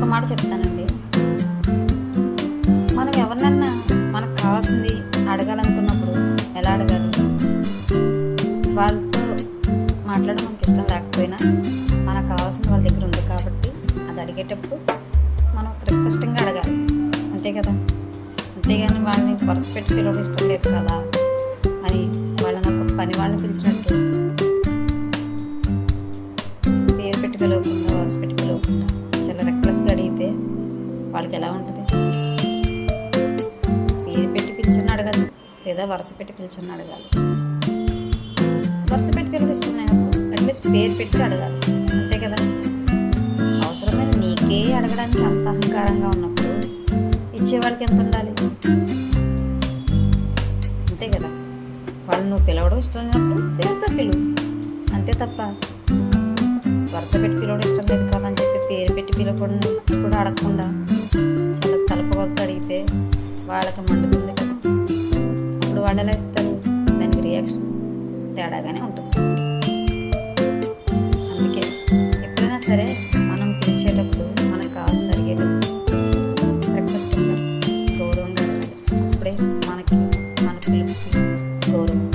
ఒక మాట చెప్తానండి. మనం ఎవరినన్నా మనకు కావాల్సింది అడగాలనుకున్నప్పుడు ఎలా అడగాలి? వాళ్ళతో మాట్లాడడం మనకి ఇష్టం లేకపోయినా మనకు కావాల్సింది వాళ్ళ దగ్గర ఉంది కాబట్టి అది అడిగేటప్పుడు మనం ఒక రిక్వెస్టింగ్గా అడగాలి. అంతే కదా? అంతేగాని వాళ్ళని వరుస పెట్టి పిలవడం ఇష్టం లేదు కదా? అని వాళ్ళని ఒక పని వాళ్ళని పిలిచినట్టు పేరు పెట్టి పిలవకుండా లేదా వరుస పెట్టి పిలిచని అడగాలి వరుస పెట్టి పిలిపిష్టం అట్లీస్ట్ పేరు పెట్టి అడగాలి. అంతే కదా? అవసరమైన నీకే అడగడానికి అంత అహంకారంగా ఉన్నప్పుడు ఇచ్చేవాళ్ళకి ఎంత ఉండాలి? అంతే కదా? వాళ్ళు నువ్వు పిలవడం ఇష్టం లేనప్పుడు పేరుతో పిలువు అంతే తప్ప వరుస పెట్టి పిలవడం ఇష్టం లేదు కదా అని చెప్పి పేరు పెట్టి పిలవడం కూడా అడగకుండా చాలా తలపగొలతో అడిగితే వాళ్ళకి మండుతుంది కదా? అప్పుడు వాళ్ళు ఇస్తారు. దానికి రియాక్షన్ తేడాగానే ఉంటుంది. అందుకే ఎప్పుడైనా సరే